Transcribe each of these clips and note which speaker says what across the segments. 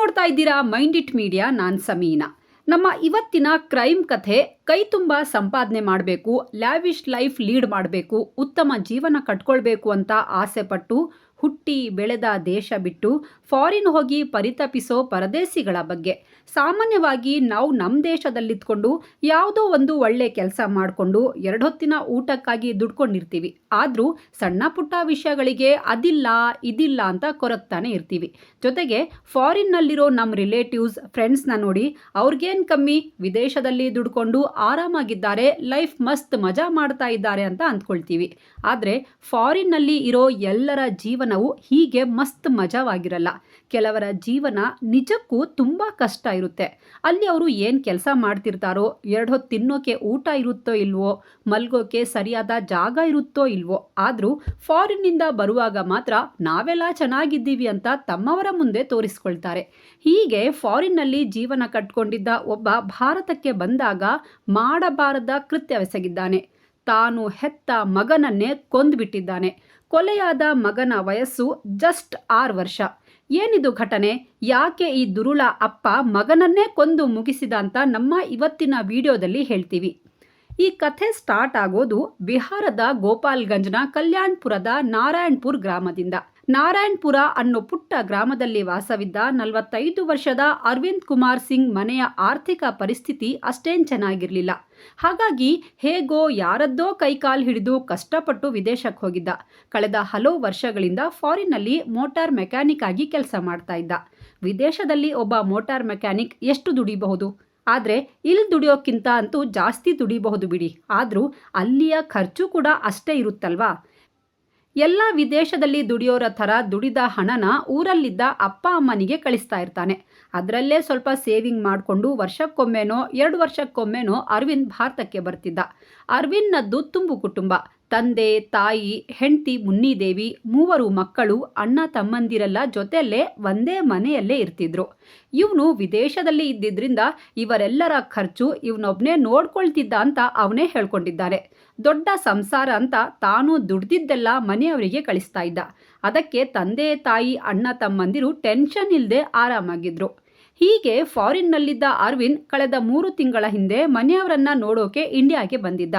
Speaker 1: ನೋಡ್ತಾ ಇದ್ದೀರಾ mind it media, ನಾನು ಸಮೀನಾ. ನಮ್ಮ ಇವತ್ತಿನ ಕ್ರೈಮ್ ಕಥೆ, ಕೈ ತುಂಬ ಸಂಪಾದನೆ ಮಾಡಬೇಕು ಲ್ಯಾವಿಶ್ ಲೈಫ್ ಲೀಡ್ ಮಾಡಬೇಕು, ಉತ್ತಮ ಜೀವನ ಕಟ್ಕೊಳ್ಬೇಕು ಅಂತ ಆಸೆಪಟ್ಟು ಹುಟ್ಟಿ ಬೆಳೆದ ದೇಶ ಬಿಟ್ಟು ಫಾರಿನ್ ಹೋಗಿ ಪರಿತಪಿಸೋ ಪರದೇಸಿಗಳ ಬಗ್ಗೆ. ಸಾಮಾನ್ಯವಾಗಿ ನಾವು ನಮ್ಮ ದೇಶದಲ್ಲಿದ್ಕೊಂಡು ಯಾವುದೋ ಒಂದು ಒಳ್ಳೆ ಕೆಲಸ ಮಾಡಿಕೊಂಡು ಎರಡೊತ್ತಿನ ಊಟಕ್ಕಾಗಿ ದುಡ್ಕೊಂಡಿರ್ತೀವಿ. ಆದರೂ ಸಣ್ಣ ಪುಟ್ಟ ವಿಷಯಗಳಿಗೆ ಅದಿಲ್ಲ, ಇದಿಲ್ಲ ಅಂತ ಕೊರಗ್ತಾನೆ ಇರ್ತೀವಿ. ಜೊತೆಗೆ ಫಾರಿನ್ನಲ್ಲಿರೋ ನಮ್ಮ ರಿಲೇಟಿವ್ಸ್ ಫ್ರೆಂಡ್ಸ್ನ ನೋಡಿ ಅವ್ರಿಗೇನು ಕಮ್ಮಿ ವಿದೇಶದಲ್ಲಿ ದುಡ್ಕೊಂಡು ಆರಾಮಾಗಿದ್ದಾರೆ, ಲೈಫ್ ಮಸ್ತ್ ಮಜಾ ಮಾಡ್ತಾ ಇದ್ದಾರೆ ಅಂತ ಅಂದ್ಕೊಳ್ತೀವಿ. ಆದರೆ ಫಾರಿನ್ನಲ್ಲಿ ಇರೋ ಎಲ್ಲರ ಜೀವನವು ಹೀಗೆ ಮಸ್ತ್ ಮಜವಾಗಿರಲ್ಲ. ಕೆಲವರ ಜೀವನ ನಿಜಕ್ಕೂ ತುಂಬ ಕಷ್ಟ ಇರುತ್ತೆ. ಅಲ್ಲಿ ಅವರು ಏನು ಕೆಲಸ ಮಾಡ್ತಿರ್ತಾರೋ, ಎರಡು ಹೊತ್ತು ತಿನ್ನೋಕೆ ಊಟ ಇರುತ್ತೋ ಇಲ್ವೋ, ಮಲ್ಗೋಕೆ ಸರಿಯಾದ ಜಾಗ ಇರುತ್ತೋ ಇಲ್ವೋ, ಆದರೂ ಫಾರಿನ್ನಿಂದ ಬರುವಾಗ ಮಾತ್ರ ನಾವೆಲ್ಲ ಚೆನ್ನಾಗಿದ್ದೀವಿ ಅಂತ ತಮ್ಮವರ ಮುಂದೆ ತೋರಿಸ್ಕೊಳ್ತಾರೆ. ಹೀಗೆ ಫಾರಿನ್ನಲ್ಲಿ ಜೀವನ ಕಟ್ಕೊಂಡಿದ್ದ ಒಬ್ಬ ಭಾರತಕ್ಕೆ ಬಂದಾಗ ಮಾಡಬಾರದ ಕೃತ್ಯವೆಸಗಿದ್ದಾನೆ ತಾನು ಹೆತ್ತ ಮಗನನ್ನೇ ಕೊಂದುಬಿಟ್ಟಿದ್ದಾನೆ. ಕೊಲೆಯಾದ ಮಗನ ವಯಸ್ಸು ಜಸ್ಟ್ ಆರು ವರ್ಷ. ಏನಿದು ಘಟನೆ? ಯಾಕೆ ಈ ದುರುಳ ಅಪ್ಪ ಮಗನನ್ನೇ ಕೊಂದು ಮುಗಿಸಿದ ಅಂತ ನಮ್ಮ ಇವತ್ತಿನ ವಿಡಿಯೋದಲ್ಲಿ ಹೇಳ್ತೀವಿ. ಈ ಕಥೆ ಸ್ಟಾರ್ಟ್ ಆಗೋದು ಬಿಹಾರದ ಗೋಪಾಲ್ಗಂಜ್ನ ಕಲ್ಯಾಣ್ಪುರದ ನಾರಾಯಣ್ಪುರ್ ಗ್ರಾಮದಿಂದ. ನಾರಾಯಣ್ಪುರ ಅನ್ನೋ ಪುಟ್ಟ ಗ್ರಾಮದಲ್ಲಿ ವಾಸವಿದ್ದ ನಲವತ್ತೈದು ವರ್ಷದ ಅರವಿಂದ್ ಕುಮಾರ್ ಸಿಂಗ್ ಮನೆಯ ಆರ್ಥಿಕ ಪರಿಸ್ಥಿತಿ ಅಷ್ಟೇನು ಚೆನ್ನಾಗಿರಲಿಲ್ಲ. ಹಾಗಾಗಿ ಹೇಗೋ ಯಾರದ್ದೋ ಕೈಕಾಲು ಹಿಡಿದು ಕಷ್ಟಪಟ್ಟು ವಿದೇಶಕ್ಕೆ ಹೋಗಿದ್ದ. ಕಳೆದ ಹಲವು ವರ್ಷಗಳಿಂದ ಫಾರಿನ್ನಲ್ಲಿ ಮೋಟಾರ್ ಮೆಕ್ಯಾನಿಕ್ ಆಗಿ ಕೆಲಸ ಮಾಡ್ತಾ ಇದ್ದ. ವಿದೇಶದಲ್ಲಿ ಒಬ್ಬ ಮೋಟಾರ್ ಮೆಕ್ಯಾನಿಕ್ ಎಷ್ಟು ದುಡಿಬಹುದು? ಆದರೆ ಇಲ್ಲಿ ದುಡಿಯೋಕ್ಕಿಂತ ಅಂತೂ ಜಾಸ್ತಿ ದುಡಿಬಹುದು ಬಿಡಿ. ಆದರೂ ಅಲ್ಲಿಯ ಖರ್ಚು ಕೂಡ ಅಷ್ಟೇ ಇರುತ್ತಲ್ವಾ? ಎಲ್ಲ ವಿದೇಶದಲ್ಲಿ ದುಡಿಯೋರ ಥರ ದುಡಿದ ಹಣನ ಊರಲ್ಲಿದ್ದ ಅಪ್ಪ ಅಮ್ಮನಿಗೆ ಕಳಿಸ್ತಾ ಇರ್ತಾನೆ. ಅದರಲ್ಲೇ ಸ್ವಲ್ಪ ಸೇವಿಂಗ್ ಮಾಡಿಕೊಂಡು ವರ್ಷಕ್ಕೊಮ್ಮೆನೋ, ಎರಡು ವರ್ಷಕ್ಕೊಮ್ಮೆನೋ ಅರವಿಂದ್ ಭಾರತಕ್ಕೆ ಬರ್ತಿದ್ದ. ಅರವಿಂದ್ನದ್ದು ತುಂಬು ಕುಟುಂಬ. ತಂದೆ, ತಾಯಿ, ಹೆಂಡತಿ, ಮುನ್ನಿದೇವಿ, ಮೂವರು ಮಕ್ಕಳು, ಅಣ್ಣ ತಮ್ಮಂದಿರೆಲ್ಲ ಜೊತೆಯಲ್ಲೇ ಒಂದೇ ಮನೆಯಲ್ಲೇ ಇರ್ತಿದ್ರು. ಇವನು ವಿದೇಶದಲ್ಲಿ ಇದ್ದಿದ್ದರಿಂದ ಇವರೆಲ್ಲರ ಖರ್ಚು ಇವನೊಬ್ಬನೇ ನೋಡ್ಕೊಳ್ತಿದ್ದ ಅಂತ ಅವನೇ ಹೇಳ್ಕೊಂಡಿದ್ದಾರೆ ದೊಡ್ಡ ಸಂಸಾರ ಅಂತ ತಾನು ದುಡ್ದಿದ್ದೆಲ್ಲ ಮನೆಯವರಿಗೆ ಕಳಿಸ್ತಾ ಇದ್ದ. ಅದಕ್ಕೆ ತಂದೆ, ತಾಯಿ, ಅಣ್ಣ ತಮ್ಮಂದಿರು ಟೆನ್ಷನ್ ಇಲ್ಲದೆ ಆರಾಮಾಗಿದ್ರು. ಹೀಗೆ ಫಾರಿನ್ನಲ್ಲಿದ್ದ ಅರವಿಂದ್ ಕಳೆದ ಮೂರು ತಿಂಗಳ ಹಿಂದೆ ಮನೆಯವರನ್ನ ನೋಡೋಕೆ ಇಂಡಿಯಾಗೆ ಬಂದಿದ್ದ.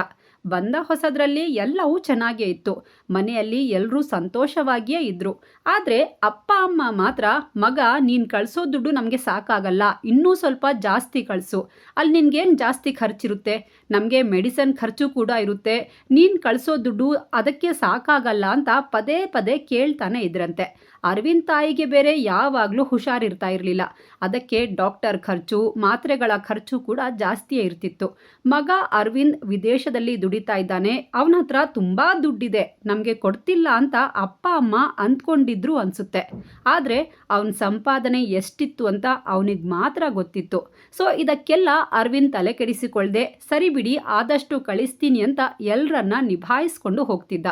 Speaker 1: ಬಂದ ಹೊಸದ್ರಲ್ಲಿ ಎಲ್ಲವೂ ಚೆನ್ನಾಗೇ ಇತ್ತು. ಮನೆಯಲ್ಲಿ ಎಲ್ಲರೂ ಸಂತೋಷವಾಗಿಯೇ ಇದ್ದರು ಆದರೆ ಅಪ್ಪ, ಅಮ್ಮ ಮಾತ್ರ, ಮಗ, ನೀನು ಕಳಿಸೋ ದುಡ್ಡು ನಮಗೆ ಸಾಕಾಗಲ್ಲ. ಇನ್ನೂ ಸ್ವಲ್ಪ ಜಾಸ್ತಿ ಕಳಿಸು. ಅಲ್ಲಿ ನಿನ್ಗೇನು ಜಾಸ್ತಿ ಖರ್ಚಿರುತ್ತೆ? ನಮಗೆ ಮೆಡಿಸನ್ ಖರ್ಚು ಕೂಡ ಇರುತ್ತೆ. ನೀನು ಕಳಿಸೋ ದುಡ್ಡು ಅದಕ್ಕೆ ಸಾಕಾಗಲ್ಲ ಅಂತ ಪದೇ ಪದೇ ಕೇಳ್ತಾನೆ ಇದ್ರಂತೆ. ಅರವಿಂದ್ ತಾಯಿಗೆ ಬೇರೆ ಯಾವಾಗಲೂ ಹುಷಾರಿರ್ತಾ ಇರಲಿಲ್ಲ. ಅದಕ್ಕೆ ಡಾಕ್ಟರ್ ಖರ್ಚು, ಮಾತ್ರೆಗಳ ಖರ್ಚು ಕೂಡ ಜಾಸ್ತಿಯೇ ಇರ್ತಿತ್ತು. ಮಗ ಅರವಿಂದ್ ವಿದೇಶದಲ್ಲಿ ದುಡಿತಾ ಇದ್ದಾನೆ. ಅವನ ಹತ್ರ ತುಂಬ ದುಡ್ಡಿದೆ. ನಮಗೆ ಕೊಡ್ತಿಲ್ಲ ಅಂತ ಅಪ್ಪ, ಅಮ್ಮ ಅಂದ್ಕೊಂಡಿದ್ರು ಅನಿಸುತ್ತೆ. ಆದರೆ ಅವನ ಸಂಪಾದನೆ ಎಷ್ಟಿತ್ತು ಅಂತ ಅವನಿಗೆ ಮಾತ್ರ ಗೊತ್ತಿತ್ತು. ಸೊ, ಇದಕ್ಕೆಲ್ಲ ಅರವಿಂದ್ ತಲೆ ಕೆಡಿಸಿಕೊಳ್ಳದೆ ಸರಿ ಬಿಡಿ ಆದಷ್ಟು ಕಳಿಸ್ತೀನಿ ಅಂತ ಎಲ್ಲರನ್ನ ನಿಭಾಯಿಸ್ಕೊಂಡು ಹೋಗ್ತಿದ್ದ.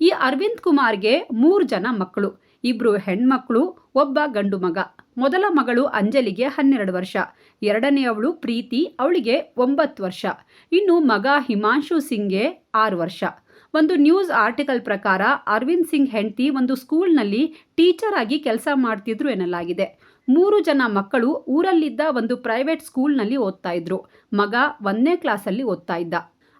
Speaker 1: ಈ ಅರವಿಂದ್ ಕುಮಾರ್ಗೆ ಮೂರು ಜನ ಮಕ್ಕಳು ಇಬ್ಬರು ಹೆಣ್ಮಕ್ಳು, ಒಬ್ಬ ಗಂಡು ಮಗ. ಮೊದಲ ಮಗಳು ಅಂಜಲಿಗೆ ಹನ್ನೆರಡು ವರ್ಷ ಎರಡನೆಯವಳು ಪ್ರೀತಿ, ಅವಳಿಗೆ ಒಂಬತ್ತು ವರ್ಷ. ಇನ್ನು ಮಗ ಹಿಮಾಂಶು ಸಿಂಗ್ಗೆ ಆರು ವರ್ಷ. ಒಂದು ನ್ಯೂಸ್ ಆರ್ಟಿಕಲ್ ಪ್ರಕಾರ ಅರವಿಂದ್ ಸಿಂಗ್ ಹೆಂಡತಿ ಒಂದು ಸ್ಕೂಲ್ನಲ್ಲಿ ಟೀಚರ್ ಆಗಿ ಕೆಲಸ ಮಾಡ್ತಿದ್ರು ಎನ್ನಲಾಗಿದೆ. ಮೂರು ಜನ ಮಕ್ಕಳು ಊರಲ್ಲಿದ್ದ ಒಂದು ಪ್ರೈವೇಟ್ ಸ್ಕೂಲ್ನಲ್ಲಿ ಓದ್ತಾ ಇದ್ರು. ಮಗ ಒಂದನೇ ಕ್ಲಾಸಲ್ಲಿ ಓದ್ತಾ ಇದ್ದ.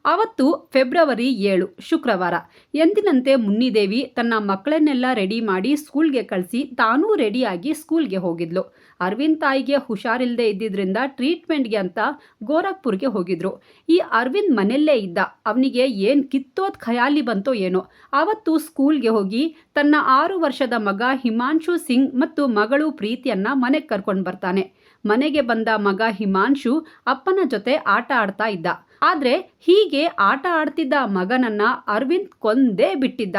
Speaker 1: ಅವತ್ತು ಫೆಬ್ರವರಿ ಏಳು, ಶುಕ್ರವಾರ. ಎಂದಿನಂತೆ ಮುನ್ನಿದೇವಿ ತನ್ನ ಮಕ್ಕಳನ್ನೆಲ್ಲ ರೆಡಿ ಮಾಡಿ ಸ್ಕೂಲ್ಗೆ ಕಳಿಸಿ ತಾನೂ ರೆಡಿಯಾಗಿ ಸ್ಕೂಲ್ಗೆ ಹೋಗಿದ್ಲು. ಅರವಿಂದ್ ತಾಯಿಗೆ ಹುಷಾರಿಲ್ಲದೆ ಇದ್ದಿದ್ರಿಂದ ಟ್ರೀಟ್ಮೆಂಟ್ಗೆ ಅಂತ ಗೋರಖ್ಪುರ್ಗೆ ಹೋಗಿದ್ರು. ಈ ಅರವಿಂದ್ ಮನೆಯಲ್ಲೇ ಇದ್ದ. ಅವನಿಗೆ ಏನು ಕಿತ್ತೋದ್ ಖಯಾಲಿ ಬಂತೋ ಏನೋ. ಆವತ್ತು ಸ್ಕೂಲ್ಗೆ ಹೋಗಿ ತನ್ನ ಆರು ವರ್ಷದ ಮಗ ಹಿಮಾಂಶು ಸಿಂಗ್ ಮತ್ತು ಮಗಳು ಪ್ರೀತಿಯನ್ನ ಮನೆಗೆ ಕರ್ಕೊಂಡು ಬರ್ತಾನೆ. ಮನೆಗೆ ಬಂದ ಮಗ ಹಿಮಾಂಶು ಅಪ್ಪನ ಜೊತೆ ಆಟ ಆಡ್ತಾ ಇದ್ದ. ಆದರೆ ಹೀಗೆ ಆಟ ಆಡ್ತಿದ್ದ ಮಗನನ್ನ ಅರವಿಂದ್ ಕೊಂದೇ ಬಿಟ್ಟಿದ್ದ.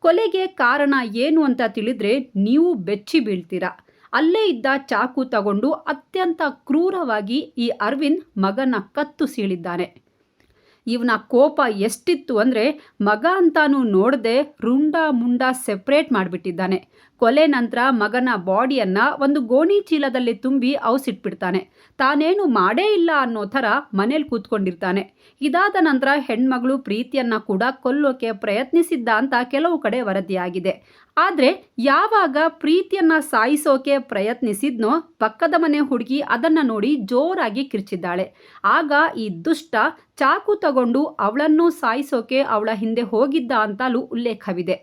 Speaker 1: ಕೊಲೆಗೆ ಕಾರಣ ಏನು ಅಂತ ತಿಳಿದ್ರೆ ನೀವು ಬೆಚ್ಚಿ ಬೀಳ್ತೀರಾ. ಅಲ್ಲೇ ಇದ್ದ ಚಾಕು ತಗೊಂಡು ಅತ್ಯಂತ ಕ್ರೂರವಾಗಿ ಈ ಅರವಿಂದ್ ಮಗನ ಕತ್ತು ಸೀಳಿದ್ದಾನೆ. ಇವನ ಕೋಪ ಎಷ್ಟಿತ್ತು ಅಂದರೆ ಮಗ ಅಂತಾನೂ ನೋಡದೆ ರುಂಡ ಮುಂಡ ಸೆಪ್ರೇಟ್ ಮಾಡಿಬಿಟ್ಟಿದ್ದಾನೆ. ಕೊಲೆ ನಂತರ ಮಗನ ಬಾಡಿಯನ್ನು ಒಂದು ಗೋಣಿ ಚೀಲದಲ್ಲಿ ತುಂಬಿ ಔಸಿಟ್ಬಿಡ್ತಾನೆ. ತಾನೇನು ಮಾಡೇ ಇಲ್ಲ ಅನ್ನೋ ಥರ ಮನೇಲಿ ಕೂತ್ಕೊಂಡಿರ್ತಾನೆ. ಇದಾದ ನಂತರ ಹೆಣ್ಮಗಳು ಪ್ರೀತಿಯನ್ನು ಕೂಡ ಕೊಲ್ಲೋಕೆ ಪ್ರಯತ್ನಿಸಿದ್ದ ಅಂತ ಕೆಲವು ಕಡೆ ವರದಿಯಾಗಿದೆ. ಆದರೆ ಯಾವಾಗ ಪ್ರೀತಿಯನ್ನು ಸಾಯಿಸೋಕೆ ಪ್ರಯತ್ನಿಸಿದ್ನೋ ಪಕ್ಕದ ಮನೆ ಹುಡುಗಿ ಅದನ್ನು ನೋಡಿ ಜೋರಾಗಿ ಕಿರ್ಚಿದ್ದಾಳೆ. ಆಗ ಈ ದುಷ್ಟ ಚಾಕು ತಗೊಂಡು ಅವಳನ್ನು ಸಾಯಿಸೋಕೆ ಅವಳ ಹಿಂದೆ ಹೋಗಿದ್ದ ಅಂತಲೂ ಉಲ್ಲೇಖವಿದೆ.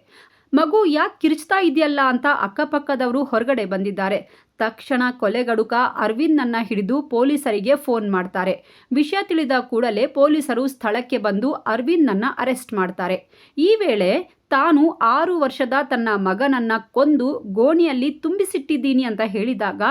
Speaker 1: ಮಗು ಯಾಕೆ ಕಿರ್ಚ್ತಾ ಇದೆಯಲ್ಲ ಅಂತ ಅಕ್ಕಪಕ್ಕದವರು ಹೊರಗಡೆ ಬಂದಿದ್ದಾರೆ. ತಕ್ಷಣ ಕೊಲೆಗಡುಕ ಅರವಿಂದನ್ನ ಹಿಡಿದು ಪೊಲೀಸರಿಗೆ ಫೋನ್ ಮಾಡ್ತಾರೆ. ವಿಷಯ ತಿಳಿದ ಕೂಡಲೇ ಪೊಲೀಸರು ಸ್ಥಳಕ್ಕೆ ಬಂದು ಅರವಿಂದನ್ನ ಅರೆಸ್ಟ್ ಮಾಡ್ತಾರೆ. ಈ ವೇಳೆ ತಾನು ಆರು ವರ್ಷದ ತನ್ನ ಮಗನನ್ನ ಕೊಂದು ಗೋಣಿಯಲ್ಲಿ ತುಂಬಿಸಿಟ್ಟಿದ್ದೀನಿ ಅಂತ ಹೇಳಿದಾಗ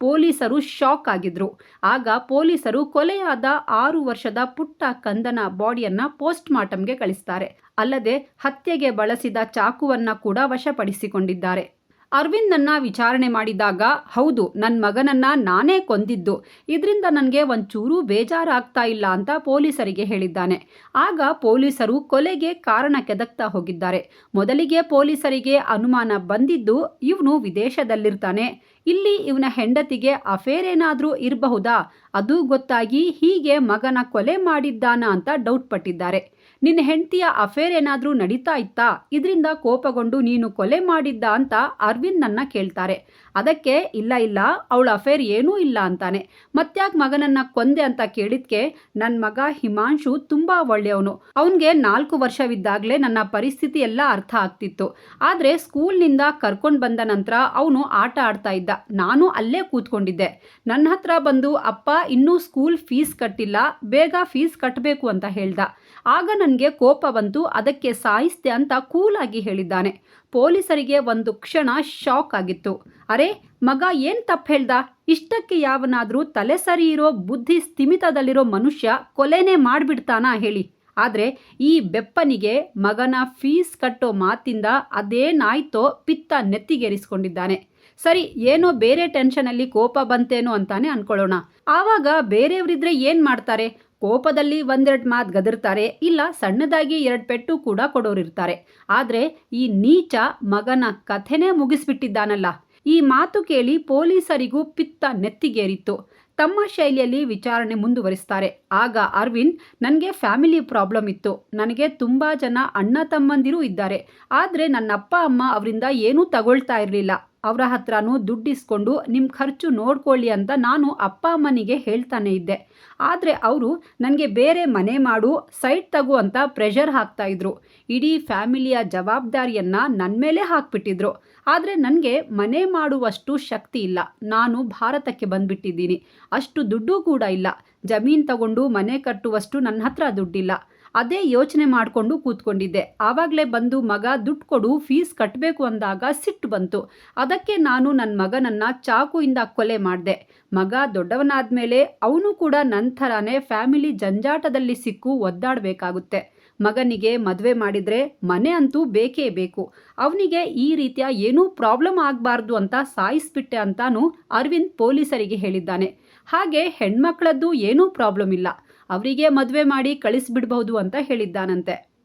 Speaker 1: ಪೊಲೀಸರು ಶಾಕ್ ಆಗಿದ್ರು. ಆಗ ಪೊಲೀಸರು ಕೊಲೆಯಾದ ಆರು ವರ್ಷದ ಪುಟ್ಟ ಕಂದನ ಬಾಡಿಯನ್ನ ಪೋಸ್ಟ್ ಮಾರ್ಟಮ್ಗೆ ಕಳಿಸ್ತಾರೆ. ಅಲ್ಲದೆ ಹತ್ಯೆಗೆ ಬಳಸಿದ ಚಾಕುವನ್ನ ಕೂಡ ವಶಪಡಿಸಿಕೊಂಡಿದ್ದಾರೆ. ಅರವಿಂದನ್ನ ವಿಚಾರಣೆ ಮಾಡಿದಾಗ, ಹೌದು ನನ್ನ ಮಗನನ್ನ ನಾನೇ ಕೊಂದಿದ್ದು. ಇದರಿಂದ ನನಗೆ ಒಂಚೂರೂ ಬೇಜಾರಾಗ್ತಾ ಇಲ್ಲ ಅಂತ ಪೊಲೀಸರಿಗೆ ಹೇಳಿದ್ದಾನೆ. ಆಗ ಪೊಲೀಸರು ಕೊಲೆಗೆ ಕಾರಣ ಕೆದಕ್ತಾ ಹೋಗಿದ್ದಾರೆ. ಮೊದಲಿಗೆ ಪೊಲೀಸರಿಗೆ ಅನುಮಾನ ಬಂದಿದ್ದು, ಇವನು ವಿದೇಶದಲ್ಲಿರ್ತಾನೆ. ಇಲ್ಲಿ ಇವನ ಹೆಂಡತಿಗೆ ಅಫೇರ್ ಏನಾದರೂ ಇರಬಹುದಾ? ಅದು ಗೊತ್ತಾಗಿ ಹೀಗೆ ಮಗನ ಕೊಲೆ ಮಾಡಿದ್ದಾನ ಅಂತ ಡೌಟ್ ಪಟ್ಟಿದ್ದಾರೆ ನಿನ್ನ ಹೆಂಡತಿಯ ಅಫೇರ್ ಏನಾದರೂ ನಡೀತಾ ಇತ್ತಾ? ಇದರಿಂದ ಕೋಪಗೊಂಡು ನೀನು ಕೊಲೆ ಮಾಡಿದ್ದ ಅಂತ ಅರವಿಂದ್ ನನ್ನ ಕೇಳ್ತಾರೆ. ಅದಕ್ಕೆ, ಇಲ್ಲ ಇಲ್ಲ, ಅವಳ ಅಫೇರ್ ಏನೂ ಇಲ್ಲ ಅಂತಾನೆ. ಮತ್ತ್ಯಾಕೆ ಮಗನನ್ನ ಕೊಂದೆ ಅಂತ ಕೇಳಿದ್ಕೆ ನನ್ನ ಮಗ ಹಿಮಾಂಶು ತುಂಬ ಒಳ್ಳೆಯವನು. ಅವನಿಗೆ ನಾಲ್ಕು ವರ್ಷವಿದ್ದಾಗಲೇ ನನ್ನ ಪರಿಸ್ಥಿತಿ ಎಲ್ಲ ಅರ್ಥ ಆಗ್ತಿತ್ತು. ಆದರೆ ಸ್ಕೂಲ್ನಿಂದ ಕರ್ಕೊಂಡು ಬಂದ ನಂತರ ಅವನು ಆಟ ಆಡ್ತಾ ಇದ್ದ. ನಾನು ಅಲ್ಲೇ ಕೂತ್ಕೊಂಡಿದ್ದೆ. ನನ್ನ ಹತ್ರ ಬಂದು, ಅಪ್ಪ, ಇನ್ನೂ ಸ್ಕೂಲ್ ಫೀಸ್ ಕಟ್ಟಿಲ್ಲ, ಬೇಗ ಫೀಸ್ ಕಟ್ಟಬೇಕು ಅಂತ ಹೇಳ್ದ. ಆಗ ನನಗೆ ಕೋಪ ಬಂತು ಅದಕ್ಕೆ ಸಾಯಿಸ್ತೆ ಅಂತ ಕೂಲಾಗಿ ಹೇಳಿದ್ದಾನೆ. ಪೊಲೀಸರಿಗೆ ಒಂದು ಕ್ಷಣ ಶಾಕ್ ಆಗಿತ್ತು. ಅರೆ, ಮಗ ಏನು ತಪ್ಪು ಹೇಳ್ದ? ಇಷ್ಟಕ್ಕೆ ಯಾವನಾದರೂ ತಲೆ ಸರಿ ಇರೋ ಬುದ್ಧಿ ಸ್ಥಿಮಿತದಲ್ಲಿರೋ ಮನುಷ್ಯ ಕೊಲೆನೇ ಮಾಡಿಬಿಡ್ತಾನಾ ಹೇಳಿ. ಆದರೆ ಈ ಬೆಪ್ಪನಿಗೆ ಮಗನ ಫೀಸ್ ಕಟ್ಟೋ ಮಾತಿಂದ ಅದೇನಾಯ್ತೋ ಪಿತ್ತ ನೆತ್ತಿಗೇರಿಸ್ಕೊಂಡಿದ್ದಾನೆ. ಸರಿ, ಏನೋ ಬೇರೆ ಟೆನ್ಷನಲ್ಲಿ ಕೋಪ ಬಂತೇನೋ ಅಂತಾನೆ ಅನ್ಕೊಳ್ಳೋಣ. ಆವಾಗ ಬೇರೆಯವರಿದ್ರೆ ಏನು ಮಾಡ್ತಾರೆ? ಕೋಪದಲ್ಲಿ ಒಂದೆರಡು ಮಾತು ಗದರ್ತಾರೆ, ಇಲ್ಲ ಸಣ್ಣದಾಗಿ ಎರಡು ಪೆಟ್ಟು ಕೂಡ ಕೊಡೋರಿರ್ತಾರೆ. ಆದರೆ ಈ ನೀಚ ಮಗನ ಕಥೆನೇ ಮುಗಿಸ್ಬಿಟ್ಟಿದ್ದಾನಲ್ಲ. ಈ ಮಾತು ಕೇಳಿ ಪೊಲೀಸರಿಗೂ ಪಿತ್ತ ನೆತ್ತಿಗೇರಿತ್ತು. ತಮ್ಮ ಶೈಲಿಯಲ್ಲಿ ವಿಚಾರಣೆ ಮುಂದುವರಿಸ್ತಾರೆ. ಆಗ ಅರವಿಂದ್ ನನಗೆ ಫ್ಯಾಮಿಲಿ ಪ್ರಾಬ್ಲಮ್ ಇತ್ತು. ನನಗೆ ತುಂಬ ಜನ ಅಣ್ಣ ತಮ್ಮಂದಿರೂ ಇದ್ದಾರೆ. ಆದರೆ ನನ್ನ ಅಪ್ಪ, ಅಮ್ಮ ಅವರಿಂದ ಏನೂ ತಗೊಳ್ತಾ ಇರಲಿಲ್ಲ. ಅವರ ಹತ್ರನೂ ದುಡ್ಡಿಸ್ಕೊಂಡು ನಿಮ್ಮ ಖರ್ಚು ನೋಡ್ಕೊಳ್ಳಿ ಅಂತ ನಾನು ಅಪ್ಪ, ಅಮ್ಮನಿಗೆ ಹೇಳ್ತಾನೆ ಇದ್ದೆ. ಆದರೆ ಅವರು ನನಗೆ ಬೇರೆ ಮನೆ ಮಾಡು, ಸೈಟ್ ತಗೋ ಅಂತ ಪ್ರೆಷರ್ ಹಾಕ್ತಾಯಿದ್ರು ಇಡೀ ಫ್ಯಾಮಿಲಿಯ ಜವಾಬ್ದಾರಿಯನ್ನು ನನ್ನ ಮೇಲೆ ಹಾಕ್ಬಿಟ್ಟಿದ್ರು. ಆದರೆ ನನಗೆ ಮನೆ ಮಾಡುವಷ್ಟು ಶಕ್ತಿ ಇಲ್ಲ. ನಾನು ಭಾರತಕ್ಕೆ ಬಂದುಬಿಟ್ಟಿದ್ದೀನಿ. ಅಷ್ಟು ದುಡ್ಡು ಕೂಡ ಇಲ್ಲ. ಜಮೀನು ತಗೊಂಡು ಮನೆ ಕಟ್ಟುವಷ್ಟು ನನ್ನ ಹತ್ರ ದುಡ್ಡಿಲ್ಲ. ಅದೇ ಯೋಚನೆ ಮಾಡಿಕೊಂಡು ಕೂತ್ಕೊಂಡಿದ್ದೆ. ಆವಾಗಲೇ ಬಂದು ಮಗ ದುಡ್ಡು ಕೊಡು, ಫೀಸ್ ಕಟ್ಟಬೇಕು ಅಂದಾಗ ಸಿಟ್ಟು ಬಂತು. ಅದಕ್ಕೆ ನಾನು ನನ್ನ ಮಗನನ್ನು ಚಾಕುಯಿಂದ ಕೊಲೆ ಮಾಡಿದೆ. ಮಗ ದೊಡ್ಡವನಾದ ಮೇಲೆ ಅವನು ಕೂಡ ನನ್ನ ಥರನೇ ಫ್ಯಾಮಿಲಿ ಜಂಜಾಟದಲ್ಲಿ ಸಿಕ್ಕು ಒದ್ದಾಡಬೇಕಾಗುತ್ತೆ. ಮಗನಿಗೆ ಮದುವೆ ಮಾಡಿದರೆ ಮನೆ ಅಂತೂ ಬೇಕೇ ಬೇಕು. ಅವನಿಗೆ ಈ ರೀತಿಯ ಏನೂ ಪ್ರಾಬ್ಲಮ್ ಆಗಬಾರ್ದು ಅಂತ ಸಾಯಿಸ್ಬಿಟ್ಟೆ ಅಂತಾನು ಅರವಿಂದ್ ಪೊಲೀಸರಿಗೆ ಹೇಳಿದ್ದಾನೆ. ಹಾಗೆ ಹೆಣ್ಮಕ್ಳದ್ದು ಏನೂ ಪ್ರಾಬ್ಲಮ್ ಇಲ್ಲ. ಅವರಿಗೆ ಮದುವೆ ಮಾಡಿ ಕಳಿಸ್ಬಿಡ್ಬಹುದು ಅಂತ ಹೇಳಿದ್ದಾನಂತೆ.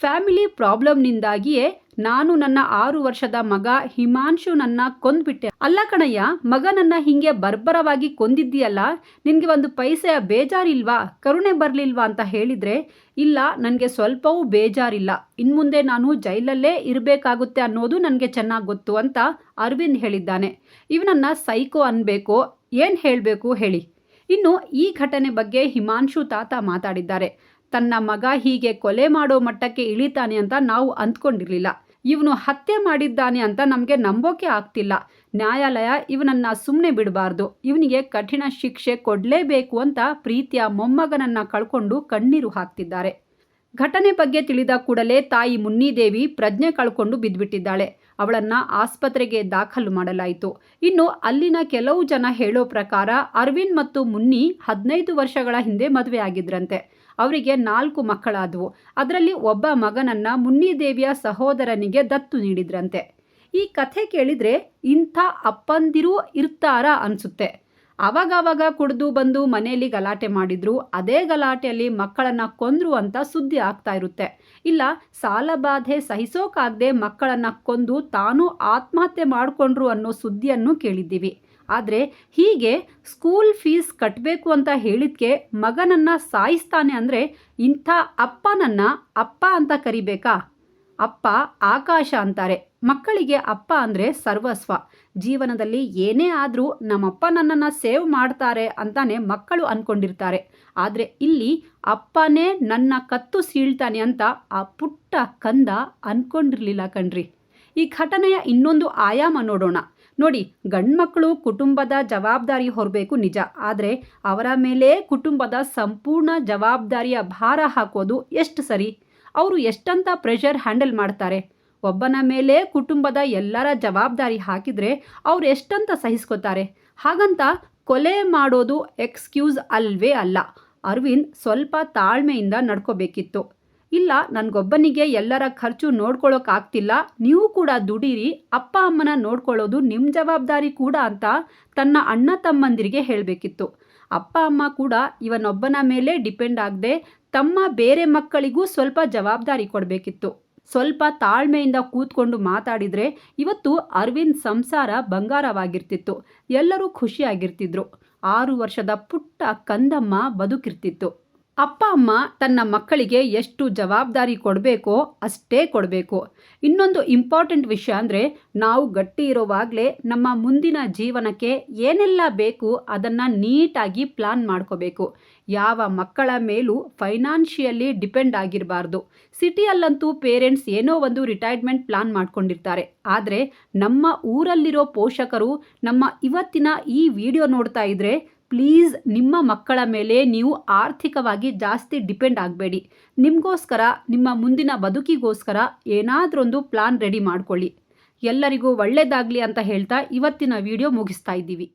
Speaker 1: ಫ್ಯಾಮಿಲಿ ಪ್ರಾಬ್ಲಮ್ನಿಂದಾಗಿಯೇ ನಾನು ನನ್ನ ಆರು ವರ್ಷದ ಮಗ ಹಿಮಾಂಶು ನನ್ನ ಕೊಂದ್ಬಿಟ್ಟೆ. ಅಲ್ಲ ಕಣಯ್ಯ ಮಗನನ್ನ ಹಿಂಗೆ ಬರ್ಬರವಾಗಿ ಕೊಂದಿದ್ದೀಯಲ್ಲ, ನಿನಗೆ ಒಂದು ಪೈಸೆಯ ಬೇಜಾರಿಲ್ವಾ? ಕರುಣೆ ಬರಲಿಲ್ವಾ ಅಂತ ಹೇಳಿದರೆ, ಇಲ್ಲ, ನನಗೆ ಸ್ವಲ್ಪವೂ ಬೇಜಾರಿಲ್ಲ. ಇನ್ಮುಂದೆ ನಾನು ಜೈಲಲ್ಲೇ ಇರಬೇಕಾಗುತ್ತೆ ಅನ್ನೋದು ನನಗೆ ಚೆನ್ನಾಗಿ ಗೊತ್ತು ಅಂತ ಅರವಿಂದ್ ಹೇಳಿದ್ದಾನೆ. ಇವನನ್ನ ಸೈಕೋ ಅನ್ಬೇಕೋ? ಏನು ಹೇಳಬೇಕು ಹೇಳಿ. ಇನ್ನು ಈ ಘಟನೆ ಬಗ್ಗೆ ಹಿಮಾಂಶು ತಾತ ಮಾತಾಡಿದ್ದಾರೆ. ತನ್ನ ಮಗ ಹೀಗೆ ಕೊಲೆ ಮಾಡೋ ಮಟ್ಟಕ್ಕೆ ಇಳಿತಾನೆ ಅಂತ ನಾವು ಅಂದ್ಕೊಂಡಿರಲಿಲ್ಲ. ಇವನು ಹತ್ಯೆ ಮಾಡಿದ್ದಾನೆ ಅಂತ ನಮಗೆ ನಂಬೋಕೆ ಆಗ್ತಿಲ್ಲ. ನ್ಯಾಯಾಲಯ ಇವನನ್ನ ಸುಮ್ಮನೆ ಬಿಡಬಾರ್ದು. ಇವನಿಗೆ ಕಠಿಣ ಶಿಕ್ಷೆ ಕೊಡಲೇಬೇಕು ಅಂತ ಪ್ರೀತಿಯ ಮೊಮ್ಮಗನನ್ನು ಕಳ್ಕೊಂಡು ಕಣ್ಣೀರು ಹಾಕ್ತಿದ್ದಾರೆ. ಘಟನೆ ಬಗ್ಗೆ ತಿಳಿದ ಕೂಡಲೇ ತಾಯಿ ಮುನ್ನಿದೇವಿ ಪ್ರಜ್ಞೆ ಕಳ್ಕೊಂಡು ಬಿದ್ದುಬಿಟ್ಟಿದ್ದಾಳೆ ಅವಳನ್ನ ಆಸ್ಪತ್ರೆಗೆ ದಾಖಲು ಮಾಡಲಾಯಿತು. ಇನ್ನು ಅಲ್ಲಿನ ಕೆಲವು ಜನ ಹೇಳೋ ಪ್ರಕಾರ ಅರವಿಂದ್ ಮತ್ತು ಮುನ್ನಿ ಹದಿನೈದು ವರ್ಷಗಳ ಹಿಂದೆ ಮದುವೆ ಆಗಿದ್ರಂತೆ ಅವರಿಗೆ ನಾಲ್ಕು ಮಕ್ಕಳಾದವು. ಅದರಲ್ಲಿ ಒಬ್ಬ ಮಗನನ್ನ ಮುನ್ನಿದೇವಿಯ ಸಹೋದರನಿಗೆ ದತ್ತು ನೀಡಿದ್ರಂತೆ. ಈ ಕಥೆ ಕೇಳಿದ್ರೆ ಇಂಥ ಅಪ್ಪಂದಿರೂ ಇರ್ತಾರಾ ಅನ್ಸುತ್ತೆ. ಅವಾಗವಾಗ ಕುಡಿದು ಬಂದು ಮನೆಯಲ್ಲಿ ಗಲಾಟೆ ಮಾಡಿದ್ರು, ಅದೇ ಗಲಾಟೆಯಲ್ಲಿ ಮಕ್ಕಳನ್ನ ಕೊಂದ್ರು ಅಂತ ಸುದ್ದಿ ಆಗ್ತಾ ಇರುತ್ತೆ. ಇಲ್ಲ ಸಾಲಬಾಧೆ ಸಹಿಸೋಕಾಗದೆ ಮಕ್ಕಳನ್ನ ಕೊಂದು ತಾನು ಆತ್ಮಹತ್ಯೆ ಮಾಡಿಕೊಂಡ್ರು ಅನ್ನೋ ಸುದ್ದಿಯನ್ನು ಕೇಳಿದ್ದೀವಿ. ಆದರೆ ಹೀಗೆ ಸ್ಕೂಲ್ ಫೀಸ್ ಕಟ್ಟಬೇಕು ಅಂತ ಹೇಳಿದ್ಕೆ ಮಗನನ್ನ ಸಾಯಿಸ್ತಾನೆ ಅಂದರೆ ಇಂಥ ಅಪ್ಪನನ್ನ ಅಪ್ಪ ಅಂತ ಕರಿಬೇಕಾ? ಅಪ್ಪ ಆಕಾಶ ಅಂತಾರೆ. ಮಕ್ಕಳಿಗೆ ಅಪ್ಪ ಅಂದರೆ ಸರ್ವಸ್ವ. ಜೀವನದಲ್ಲಿ ಏನೇ ಆದರೂ ನಮ್ಮಪ್ಪ ನನ್ನನ್ನು ಸೇವ್ ಮಾಡ್ತಾರೆ ಅಂತಾನೆ ಮಕ್ಕಳು ಅಂದ್ಕೊಂಡಿರ್ತಾರೆ ಆದರೆ ಇಲ್ಲಿ ಅಪ್ಪನೇ ನನ್ನ ಕತ್ತು ಸೀಳ್ತಾನೆ ಅಂತ ಆ ಪುಟ್ಟ ಕಂದ ಅಂದ್ಕೊಂಡಿರಲಿಲ್ಲ ಕಣ್ರಿ. ಈ ಘಟನೆಯ ಇನ್ನೊಂದು ಆಯಾಮ ನೋಡೋಣ. ನೋಡಿ ಗಂಡ್ಮಕ್ಕಳು ಕುಟುಂಬದ ಜವಾಬ್ದಾರಿ ಹೊರಬೇಕು ನಿಜ. ಆದರೆ ಅವರ ಮೇಲೆ ಕುಟುಂಬದ ಸಂಪೂರ್ಣ ಜವಾಬ್ದಾರಿಯ ಭಾರ ಹಾಕೋದು ಎಷ್ಟು ಸರಿ? ಅವರು ಎಷ್ಟಂತ ಪ್ರೆಷರ್ ಹ್ಯಾಂಡಲ್ ಮಾಡ್ತಾರೆ? ಒಬ್ಬನ ಮೇಲೆ ಕುಟುಂಬದ ಎಲ್ಲರ ಜವಾಬ್ದಾರಿ ಹಾಕಿದರೆ ಅವ್ರು ಎಷ್ಟಂತ ಸಹಿಸ್ಕೋತಾರೆ? ಹಾಗಂತ ಕೊಲೆ ಮಾಡೋದು ಎಕ್ಸ್ಕ್ಯೂಸ್ ಅಲ್ವೇ ಅಲ್ಲ. ಅರವಿಂದ್ ಸ್ವಲ್ಪ ತಾಳ್ಮೆಯಿಂದ ನಡ್ಕೋಬೇಕಿತ್ತು. ಇಲ್ಲ, ನನಗೊಬ್ಬನಿಗೆ ಎಲ್ಲರ ಖರ್ಚು ನೋಡ್ಕೊಳ್ಳೋಕ್ಕಾಗ್ತಿಲ್ಲ ನೀವು ಕೂಡ ದುಡೀರಿ, ಅಪ್ಪ ಅಮ್ಮನ ನೋಡ್ಕೊಳ್ಳೋದು ನಿಮ್ಮ ಜವಾಬ್ದಾರಿ ಕೂಡ ಅಂತ ತನ್ನ ಅಣ್ಣ ತಮ್ಮಂದಿರಿಗೆ ಹೇಳಬೇಕಿತ್ತು. ಅಪ್ಪ ಅಮ್ಮ ಕೂಡ ಇವನೊಬ್ಬನ ಮೇಲೆ ಡಿಪೆಂಡ್ ಆಗದೆ ತಮ್ಮ ಬೇರೆ ಮಕ್ಕಳಿಗೂ ಸ್ವಲ್ಪ ಜವಾಬ್ದಾರಿ ಕೊಡಬೇಕಿತ್ತು. ಸ್ವಲ್ಪ ತಾಳ್ಮೆಯಿಂದ ಕೂತ್ಕೊಂಡು ಮಾತಾಡಿದರೆ ಇವತ್ತು ಅರವಿಂದ್ ಸಂಸಾರ ಬಂಗಾರವಾಗಿರ್ತಿತ್ತು. ಎಲ್ಲರೂ ಖುಷಿಯಾಗಿರ್ತಿದ್ರು. ಆರು ವರ್ಷದ ಪುಟ್ಟ ಕಂದಮ್ಮ ಬದುಕಿರ್ತಿತ್ತು. ಅಪ್ಪ, ಅಮ್ಮ ತನ್ನ ಮಕ್ಕಳಿಗೆ ಎಷ್ಟು ಜವಾಬ್ದಾರಿ ಕೊಡಬೇಕೋ ಅಷ್ಟೇ ಕೊಡಬೇಕು. ಇನ್ನೊಂದು ಇಂಪಾರ್ಟೆಂಟ್ ವಿಷಯ ಅಂದರೆ ನಾವು ಗಟ್ಟಿ ಇರೋವಾಗಲೇ ನಮ್ಮ ಮುಂದಿನ ಜೀವನಕ್ಕೆ ಏನೆಲ್ಲ ಬೇಕು ಅದನ್ನು ನೀಟಾಗಿ ಪ್ಲಾನ್ ಮಾಡ್ಕೋಬೇಕು. ಯಾವ ಮಕ್ಕಳ ಮೇಲೂ ಫೈನಾನ್ಷಿಯಲಿ ಡಿಪೆಂಡ್ ಆಗಿರಬಾರ್ದು. ಸಿಟಿಯಲ್ಲಂತೂ ಪೇರೆಂಟ್ಸ್ ಏನೋ ಒಂದು ರಿಟೈರ್ಮೆಂಟ್ ಪ್ಲಾನ್ ಮಾಡ್ಕೊಂಡಿರ್ತಾರೆ. ಆದರೆ ನಮ್ಮ ಊರಲ್ಲಿರೋ ಪೋಷಕರು ನಮ್ಮ ಇವತ್ತಿನ ಈ ವಿಡಿಯೋ ನೋಡ್ತಾ ಇದ್ರೆ, ಪ್ಲೀಸ್ ನಿಮ್ಮ ಮಕ್ಕಳ ಮೇಲೆ ನೀವು ಆರ್ಥಿಕವಾಗಿ ಜಾಸ್ತಿ ಡಿಪೆಂಡ್ ಆಗಬೇಡಿ. ನಿಮಗೋಸ್ಕರ, ನಿಮ್ಮ ಮುಂದಿನ ಬದುಕಿಗೋಸ್ಕರ ಏನಾದರೊಂದು ಪ್ಲಾನ್ ರೆಡಿ ಮಾಡ್ಕೊಳ್ಳಿ. ಎಲ್ಲರಿಗೂ ಒಳ್ಳೆಯದಾಗಲಿ ಅಂತ ಹೇಳ್ತಾ ಇವತ್ತಿನ ವಿಡಿಯೋ ಮುಗಿಸ್ತಾ ಇದ್ದೀವಿ.